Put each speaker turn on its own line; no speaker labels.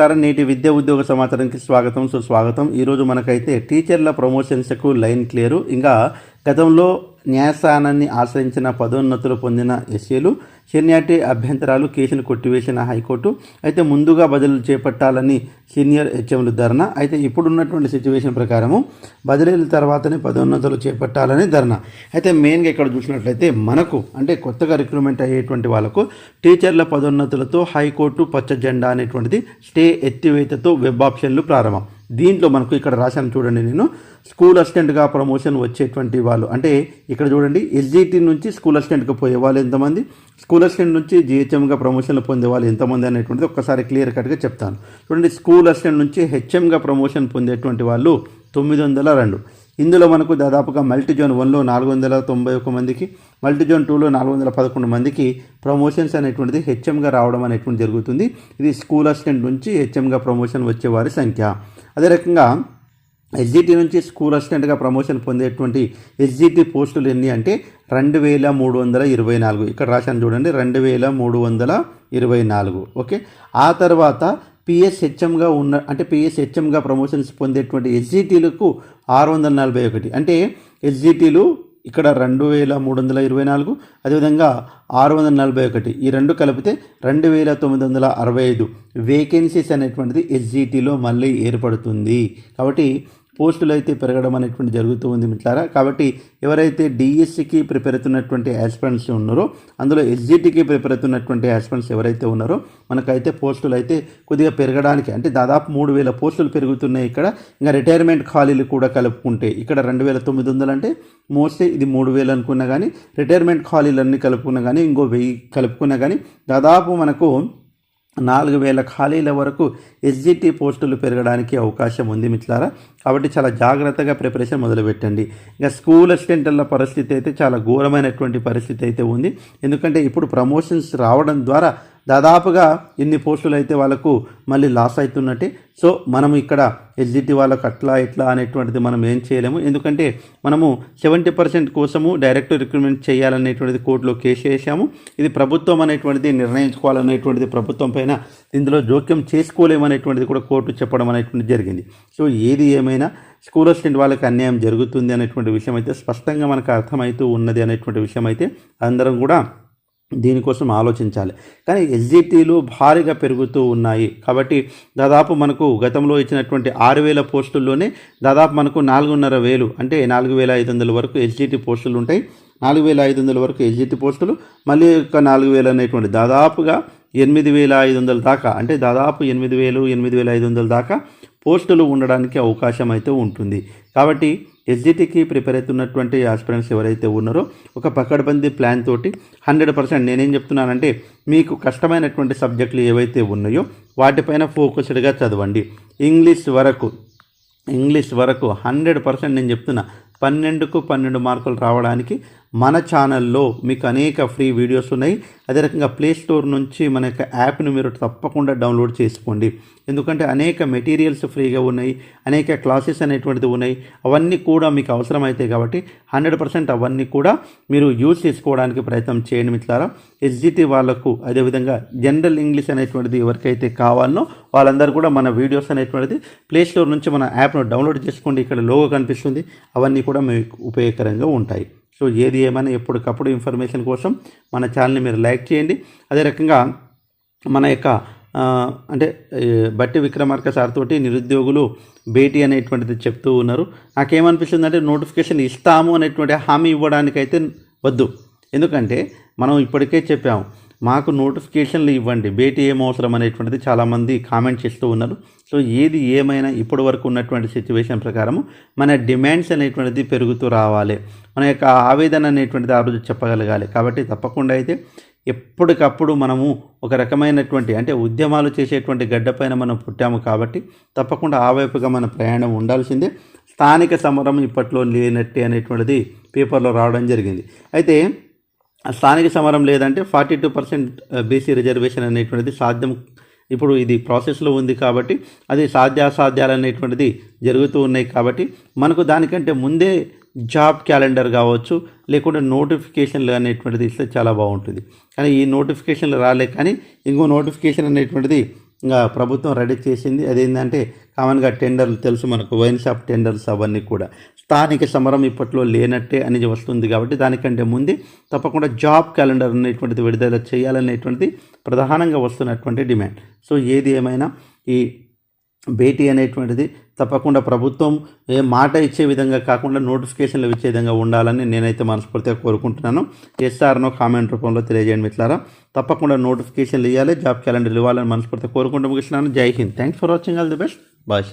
నమస్కారం. నేటి విద్యా ఉద్యోగ సమాచారానికి స్వాగతం. సుస్వాగతం. ఈరోజు మనకైతే టీచర్ల ప్రమోషన్స్కు లైన్ క్లియరు. ఇంకా గతంలో న్యాయస్థానాన్ని ఆశ్రయించిన పదోన్నతులు పొందిన ఎస్సీలు సీనియార్టీ అభ్యంతరాలు కేసును కొట్టివేసిన హైకోర్టు. అయితే ముందుగా బదిలీలు చేపట్టాలని సీనియర్ హెచ్ఎంలు ధర్నా. అయితే ఇప్పుడున్నటువంటి సిచ్యువేషన్ ప్రకారము బదిలీల తర్వాతనే పదోన్నతులు చేపట్టాలని ధర్నా. అయితే మెయిన్గా ఇక్కడ చూసినట్లయితే మనకు అంటే కొత్తగా రిక్రూట్మెంట్ అయ్యేటువంటి వాళ్ళకు టీచర్ల పదోన్నతులతో హైకోర్టు పచ్చ జెండా అనేటువంటిది స్టే ఎత్తివేతతో వెబ్ ఆప్షన్లు ప్రారంభం. దీంట్లో మనకు ఇక్కడ రాశాను చూడండి నేను. స్కూల్ అసిస్టెంట్గా ప్రమోషన్ వచ్చేటువంటి వాళ్ళు. అంటే ఇక్కడ చూడండి ఎస్జిటి నుంచి స్కూల్ అసిస్టెంట్గా పోయే వాళ్ళు ఎంతమంది? స్కూల్ అసిస్టెంట్ నుంచి జిహెచ్ఎంగా ప్రమోషన్లు పొందే వాళ్ళు ఎంతమంది అనేటువంటిది ఒక్కసారి క్లియర్ కట్గా చెప్తాను. చూడండి స్కూల్ అసిస్టెంట్ నుంచి హెచ్ఎంగా ప్రమోషన్ పొందేటువంటి వాళ్ళు తొమ్మిది వందల రెండు. ఇందులో మనకు దాదాపుగా మల్టీ జోన్ వన్లో నాలుగు వందల తొంభై ఒక మందికి మల్టీ జోన్ టూలో నాలుగు వందల పదకొండు మందికి ప్రమోషన్స్ అనేటువంటిది హెచ్ఎంగా రావడం అనేటువంటి జరుగుతుంది. ఇది స్కూల్ అసిస్టెంట్ నుంచి హెచ్ఎంగా ప్రమోషన్ వచ్చేవారి సంఖ్య. అదే రకంగా ఎస్జిటి నుంచి స్కూల్ అసిస్టెంట్గా ప్రమోషన్ పొందేటువంటి ఎస్జిటి పోస్టులు ఎన్ని అంటే రెండు వేల మూడు వందల ఇరవై నాలుగు. ఇక్కడ రాశాను చూడండి రెండు వేల మూడు వందల ఇరవై నాలుగు. ఓకే? ఆ తర్వాత పిఎస్హెచ్ఎంగా ఉన్న అంటే పిఎస్హెచ్ఎంగా ప్రమోషన్స్ పొందేటువంటి ఎస్జిటీలకు ఆరు వందల నలభై ఒకటి. అంటే ఎస్జిటీలు ఇక్కడ రెండు వేల మూడు వందల ఇరవై నాలుగు అదేవిధంగా ఆరు వందల నలభై ఒకటి. ఈ రెండు కలిపితే రెండు వేల తొమ్మిది వందల అరవై ఐదు. వేకెన్సీస్ అనేటువంటిది ఎస్జీటీలో మళ్ళీ ఏర్పడుతుంది. కాబట్టి పోస్టులు అయితే పెరగడం అనేటువంటి జరుగుతూ ఉంది మిట్లారా కాబట్టి ఎవరైతే డిఎస్సికి ప్రిపేర్ అవుతున్నటువంటి యాస్పిరెంట్స్ ఉన్నారో అందులో ఎస్జిటికి ప్రిపేర్ అవుతున్నటువంటి యాస్పిరెంట్స్ ఎవరైతే ఉన్నారో మనకైతే పోస్టులు అయితే కొద్దిగా పెరగడానికి అంటే దాదాపు మూడు వేల పోస్టులు పెరుగుతున్నాయి ఇక్కడ. ఇంకా రిటైర్మెంట్ ఖాళీలు కూడా కలుపుకుంటే ఇక్కడ రెండు వేల తొమ్మిది వందలు అంటే మోస్ట్లీ ఇది మూడు వేలు అనుకున్నా కానీ రిటైర్మెంట్ ఖాళీలన్నీ కలుపుకున్నా కానీ ఇంకో వెయ్యి కలుపుకున్నా కానీ దాదాపు మనకు నాలుగు వేల ఖాళీల వరకు ఎస్జిటి పోస్టులు పెరగడానికి అవకాశం ఉంది మిత్రులారా. కాబట్టి చాలా జాగ్రత్తగా ప్రిపరేషన్ మొదలుపెట్టండి. ఇంకా స్కూల్ అసిస్టెంట్ల పరిస్థితి అయితే చాలా ఘోరమైనటువంటి పరిస్థితి అయితే ఉంది. ఎందుకంటే ఇప్పుడు ప్రమోషన్స్ రావడం ద్వారా దాదాపుగా ఎన్ని పోస్టులు అయితే వాళ్ళకు మళ్ళీ లాస్ అవుతున్నట్టే. సో మనం ఇక్కడ ఎస్జిటి వాళ్ళకు అట్లా ఇట్లా అనేటువంటిది మనం ఏం చేయలేము. ఎందుకంటే మనము సెవెంటీ పర్సెంట్ కోసము డైరెక్ట్ రిక్రూట్మెంట్ చేయాలనేటువంటిది కోర్టులో కేసు వేసాము ఇది ప్రభుత్వం అనేటువంటిది నిర్ణయించుకోవాలనేటువంటిది ప్రభుత్వం పైన ఇందులో జోక్యం చేసుకోలేమనేటువంటిది కూడా కోర్టు చెప్పడం అనేటువంటిది జరిగింది. సో ఏది ఏమైనా స్కూల్ అసిస్టెంట్ వాళ్ళకి అన్యాయం జరుగుతుంది అనేటువంటి విషయం అయితే స్పష్టంగా మనకు అర్థమవుతూ ఉన్నది అనేటువంటి విషయం అయితే అందరం కూడా దీనికోసం ఆలోచించాలి. కానీ ఎస్జిటీలు భారీగా పెరుగుతూ ఉన్నాయి. కాబట్టి దాదాపు మనకు గతంలో ఇచ్చినటువంటి ఆరు వేల పోస్టుల్లోనే దాదాపు మనకు నాలుగున్నర వేలు అంటే నాలుగు వేల ఐదు వందల వరకు ఎస్జిటి పోస్టులు ఉంటాయి. నాలుగు వేల ఐదు వందల వరకు ఎస్జిటి పోస్టులు మళ్ళీ ఒక నాలుగు వేలు అనేటువంటి దాదాపుగా ఎనిమిది వేల ఐదు వందల దాకా అంటే దాదాపు ఎనిమిది వేలు ఎనిమిది వేల ఐదు వందల దాకా పోస్టులు ఉండడానికి అవకాశం అయితే ఉంటుంది. కాబట్టి ఎస్జిటికి ప్రిపేర్ అవుతున్నటువంటి ఆస్పిరెంట్స్ ఎవరైతే ఉన్నారో ఒక పకడ్బందీ ప్లాన్ తోటి హండ్రెడ్ పర్సెంట్ నేనేం చెప్తున్నానంటే మీకు కష్టమైనటువంటి సబ్జెక్టులు ఏవైతే ఉన్నాయో వాటిపైన ఫోకస్డ్గా చదవండి. ఇంగ్లీష్ వరకు ఇంగ్లీష్ వరకు హండ్రెడ్ పర్సెంట్ నేను చెప్తున్నా పన్నెండుకు పన్నెండు మార్కులు రావడానికి మన ఛానల్లో మీకు అనేక ఫ్రీ వీడియోస్ ఉన్నాయి. అదే రకంగా ప్లే స్టోర్ నుంచి మన యొక్క యాప్ను మీరు తప్పకుండా డౌన్లోడ్ చేసుకోండి. ఎందుకంటే అనేక మెటీరియల్స్ ఫ్రీగా ఉన్నాయి. అనేక క్లాసెస్ అనేటువంటిది ఉన్నాయి. అవన్నీ కూడా మీకు అవసరమైతే కాబట్టి హండ్రెడ్ పర్సెంట్ అవన్నీ కూడా మీరు యూజ్ చేసుకోవడానికి ప్రయత్నం చేయండి మిత్రులారా. ఎస్జిటి వాళ్ళకు అదేవిధంగా జనరల్ ఇంగ్లీష్ అనేటువంటిది ఎవరికైతే కావాలనో వాళ్ళందరూ కూడా మన వీడియోస్ అనేటువంటిది ప్లేస్టోర్ నుంచి మన యాప్ను డౌన్లోడ్ చేసుకోండి. ఇక్కడ లోగో కనిపిస్తుంది. అవన్నీ కూడా మీకు ఉపయోగకరంగా ఉంటాయి. సో ఏది ఏమైనా ఎప్పటికప్పుడు ఇన్ఫర్మేషన్ కోసం మన ఛానల్ని మీరు లైక్ చేయండి. అదే రకంగా మన యొక్క అంటే బట్టి విక్రమార్క సార్ తోటి నిరుద్యోగులు భేటీ అనేటువంటిది చెప్తూ ఉన్నారు. నాకేమనిపిస్తుంది అంటే నోటిఫికేషన్ ఇస్తాము అనేటువంటి హామీ ఇవ్వడానికైతే వద్దు. ఎందుకంటే మనం ఇప్పటికే చెప్పాము మాకు నోటిఫికేషన్లు ఇవ్వండి. భేటీ ఏం అవసరం అనేటువంటిది చాలామంది కామెంట్ చేస్తూ ఉన్నారు. సో ఏది ఏమైనా ఇప్పటి వరకు ఉన్నటువంటి సిచ్యువేషన్ ప్రకారము మన డిమాండ్స్ అనేటువంటిది పెరుగుతూ రావాలి. మన యొక్క ఆవేదన అనేటువంటిది ఆ రోజు చెప్పగలగాలి. కాబట్టి తప్పకుండా అయితే ఎప్పటికప్పుడు మనము ఒక రకమైనటువంటి అంటే ఉద్యమాలు చేసేటువంటి గడ్డపైన మనం పుట్టాము కాబట్టి తప్పకుండా ఆ వైపుగా మన ప్రయాణం ఉండాల్సిందే. స్థానిక సమరం ఇప్పట్లో లేనట్టే అనేటువంటిది పేపర్లో రావడం జరిగింది. అయితే స్థానిక సమరం లేదంటే forty two percent BC reservation అనేటువంటిది సాధ్యం. ఇప్పుడు ఇది ప్రాసెస్లో ఉంది కాబట్టి అది సాధ్యాసాధ్యాలు అనేటువంటిది జరుగుతూ ఉన్నాయి కాబట్టి మనకు దానికంటే ముందే జాబ్ క్యాలెండర్ కావచ్చు లేకుంటే నోటిఫికేషన్లు అనేటువంటిది ఇస్తే చాలా బాగుంటుంది. కానీ ఈ నోటిఫికేషన్లు రాలే కానీ ఇంకో నోటిఫికేషన్ అనేటువంటిది ఇంకా ప్రభుత్వం రెడీ చేసింది. అదేంటంటే కామన్గా టెండర్లు తెలుసు మనకు వైన్ షాప్ టెండర్స్ అవన్నీ కూడా. స్థానిక సమరం ఇప్పట్లో లేనట్టే అనేది వస్తుంది కాబట్టి దానికంటే ముందే తప్పకుండా జాబ్ క్యాలెండర్ అనేటువంటిది విడుదల చేయాలనేటువంటిది ప్రధానంగా వస్తున్నటువంటి డిమాండ్. సో ఏది ఏమైనా ఈ భేటీ అనేటువంటిది తప్పకుండా ప్రభుత్వం ఏ మాట ఇచ్చే విధంగా కాకుండా నోటిఫికేషన్లు ఇచ్చే విధంగా ఉండాలని నేనైతే మనస్ఫూర్తిగా కోరుకుంటున్నాను. ఎస్ఆర్నో కామెంట్ రూపంలో తెలియజేయండి మిట్లారా తప్పకుండా నోటిఫికేషన్లు ఇవ్వాలి జాబ్ క్యాలెండర్లు ఇవ్వాలని మనస్ఫూర్తిగా కోరుకుంటూ ముగిస్తున్నాను. Jai Hind. Thanks for watching all the best bye